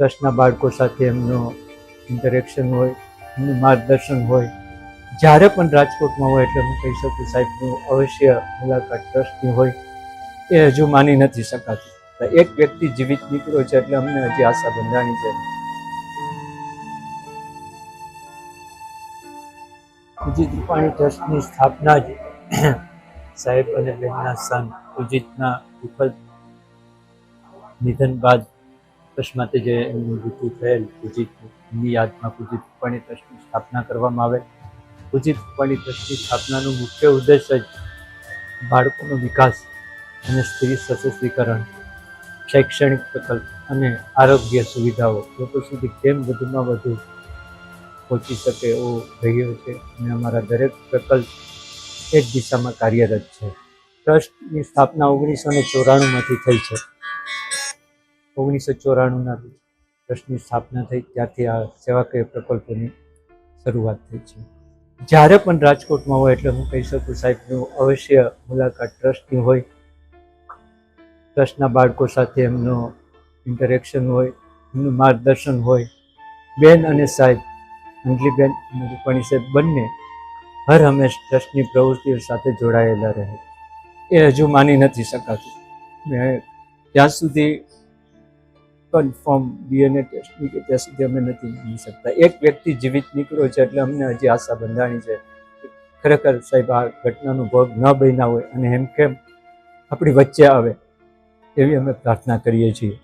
ટ્રસ્ટના બાળકો સાથે એમનો ઇન્ટરેક્શન હોય, એમનું માર્ગદર્શન હોય. જ્યારે પણ રાજકોટમાં હોય એટલે હું કહી શકું સાહેબનું અવશ્ય મુલાકાત ટ્રસ્ટની હોય. એ હજુ માની નથી શકાતી. એક વ્યક્તિ જીવિત નીકળ્યો છે એટલે અમને હજી આશા બંધાણી છે. ઉજિત રૂપાણી ટ્રસ્ટની સ્થાપના જ સાહેબ અને બેનના સન ઉજીતના દુઃખદ નિધન બાદ અકસ્માતે જે મૃત્યુ થયેલ ઉજિતની યાદમાં પૂજિત રૂપાણી ટ્રસ્ટની સ્થાપના કરવામાં આવે. ઉજિત રૂપાણી ટ્રસ્ટની સ્થાપનાનો મુખ્ય ઉદ્દેશ જ બાળકોનો વિકાસ અને સ્ત્રી સશક્તિકરણ, શૈક્ષણિક પ્રકલ્પ અને આરોગ્ય સુવિધાઓ લોકો સુધી કેમ વધુમાં વધુ પહોંચી શકે એવો રહ્યો છે અને અમારા દરેક પ્રકલ્પ એ જ દિશામાં કાર્યરત છે. ટ્રસ્ટની સ્થાપના ઓગણીસો ને ચોરાણુંમાંથી થઈ છે. ઓગણીસો ચોરાણુંના ટ્રસ્ટની સ્થાપના થઈ. ત્યારથી આ સેવાકીય પ્રકલ્પોની શરૂઆત થઈ છે. જ્યારે પણ રાજકોટમાં હોય એટલે હું કહી શકું સાહેબનું અવશ્ય મુલાકાત ટ્રસ્ટની હોય, ટ્રસ્ટના બાળકો સાથે એમનો ઇન્ટરેક્શન હોય, એમનું માર્ગદર્શન હોય, બેન અને સાહેબ, અંજલીબેન અને રૂપાણી સાહેબ બંને હર હંમેશ ટ્રસ્ટની પ્રવૃત્તિઓ સાથે જોડાયેલા રહે. એ હજુ માની નથી શકાતું. મેં ત્યાં સુધી કન્ફર્મ ડીએનએ ટેસ્ટની કે ત્યાં સુધી અમે નથી માની શકતા. એક વ્યક્તિ જીવિત નીકળ્યો છે એટલે અમને હજી આશા બંધાણી છે ખરેખર સાહેબ આ ઘટનાનો ભોગ ન બન્યા હોય અને એમ કેમ આપણી વચ્ચે આવે એવી અમે પ્રાર્થના કરીએ છીએ.